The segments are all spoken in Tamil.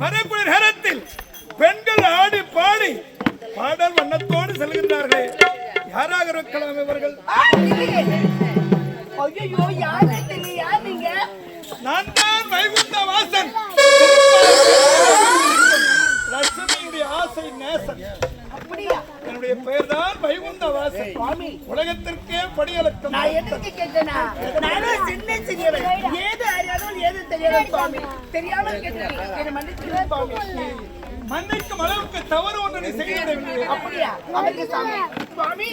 வரக்கூடிய நேரத்தில் பெண்கள் ஆடி பாடி பாடல் வண்ணத்தோடு செல்கின்றார்களே. யாராக இருக்கலாம் இவர்கள்? நான் தான் வைகுண்ட வாசன். லட்சுமியுடைய ஆசை நேசன். என்னுடைய பெயர் தான் வைகுண்ட வாசன். உலகத்திற்கே படியலக்கம் நான் எதுக்கு கேட்டேனா? நானும் சின்ன சிறியவன் ஏது தெரியாத சுவாமி. தெரியாமல் கேட்டேன் என்னை மன்னிச்சு சுவாமி. மன்னிக்கும் அளவுக்கு தவறு ஒன்று நீ செய்யவில்லை அப்படியா? அவருக்கு சாமி சுவாமி.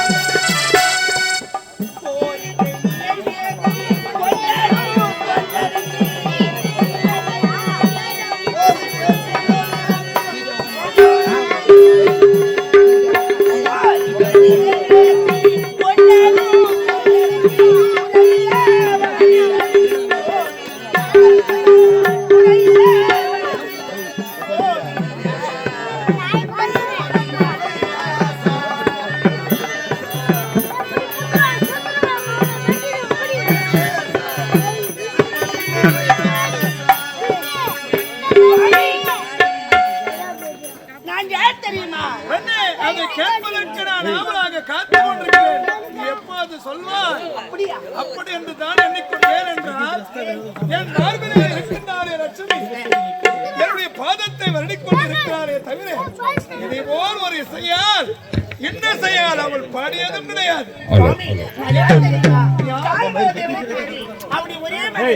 நான் யார் தெரியுமா பெண்ணே அதை கேட்பதற்கு நான் ஆவலாக காத்து கொண்டிருக்கிறேன் நீ எப்போது சொல்வாய் அப்படியா அப்படி என்று தான் எண்ணிக்கொண்டேன் என்றால் என் மார்பிலே இருக்கின்றாரே லட்சுமி என்னுடைய பாதத்தை வருடிக் கொண்டிருக்கிறாரே தவிர இதை போல் ஒரு இசையால் என்ன செய்யால் அவள் பாடியதும் கிடையாது அப்படி ஒரே மலை,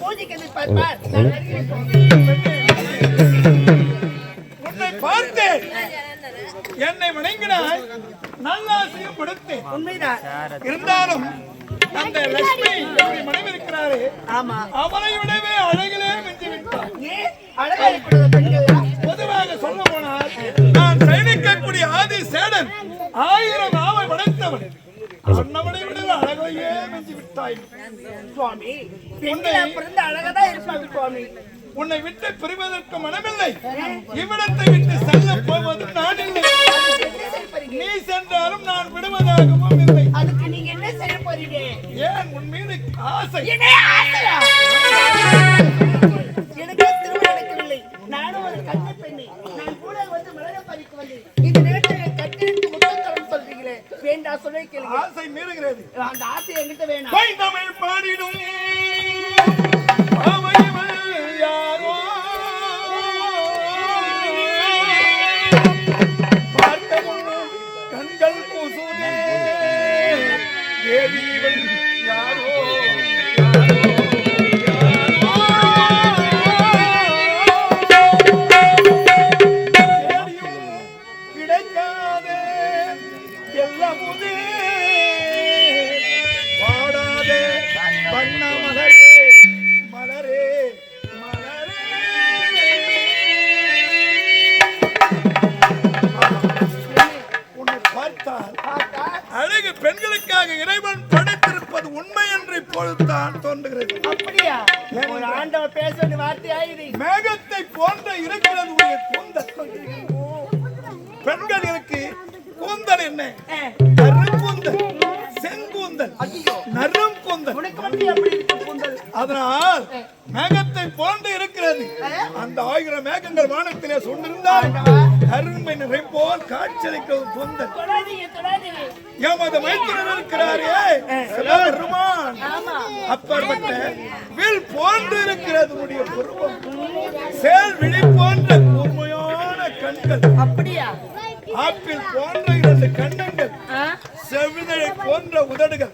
பூஜைக்கு. உன்னை பார்த்தேன் என்னை வணங்கினாய் நல்லாசையும் படுத்தேன் உண்மைதான். இருந்தாலும் அந்த லட்சுமி மனைவி இருக்கிறாரே. ஆமா. அவளை விடவே அழகிலே மிஞ்சி விட்டார்? பொதுவாக சொல்ல போனால் நான் பயணிக்கக்கூடிய ஆதி சேடன் ஆயிரம் ஆவை படைத்தவன் சொன்னவனை விட அழகையே மிஞ்சி விட்டாய். சுவாமி பெண்களா பிறந்த அழகாதான் இருப்பாங்க சுவாமி. உன்னை விட்டு பிரிவதற்கு மனமில்லை. இவ்விடத்தை விட்டு செல்ல போவதும் நான் இல்லை? நீ சென்றாலும் நான் விடுவதாகவும் இல்லை. அதுக்கு நீங்க என்ன செய்ய போறீங்க? ஏன் உன் மீது ஆசை? என்ன ஆசையா? வேணாம் ஒரு ஆண்டவ பேச வேண்டிய வார்த்தையா இது மேகத்தை போன்ற இருக்கிறது உடைய கூந்தல் பெண்களுக்கு கூந்தல் என்ன? கருங்கூந்தல் செங்கூந்தல். நரும் கூந்தல். உனக்கு வந்து எப்படி அதனால் மேகத்தை போன்று இருக்கிறது அந்த ஆயிரம் மேகங்கள் வானத்திலே சொன்னிருந்தால் கருமை நிறை போல் தொடாதீங்க தொடாதீங்க. எமது மைத்திரன் இருக்கிறாரே. சிவபெருமான் அப்பற்பட்ட வில் போன்று இருக்கிறது உடைய புருவம். சேல் விழி போன்ற கூர்மையான கண்கள். அப்படியா? ஆப்பிள் போன்ற இரண்டு கண்ணங்கள் ஆ? செவிதழை போன்ற உதடுகள்.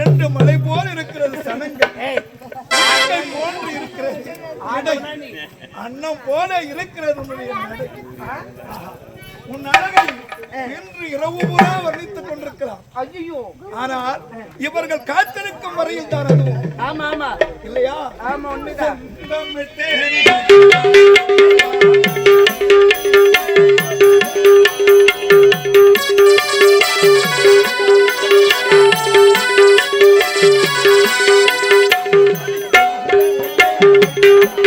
ரெண்டு மலை போல் இருக்கிறது சனங்கள். போன்று இருக்கிறது. அன்னம் போல இருக்கிறது உன் அழகை இன்று இரவு பூரா வர்ணித்துக் கொண்டிருக்கலாம். ஐயோ ஆனால் இவர்கள் காத்திருக்கும் வரையில் தான் அதுவும். ஆமா ஆமா. இல்லையா? ஆமா உண்மைதான். Thank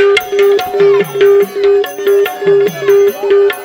you.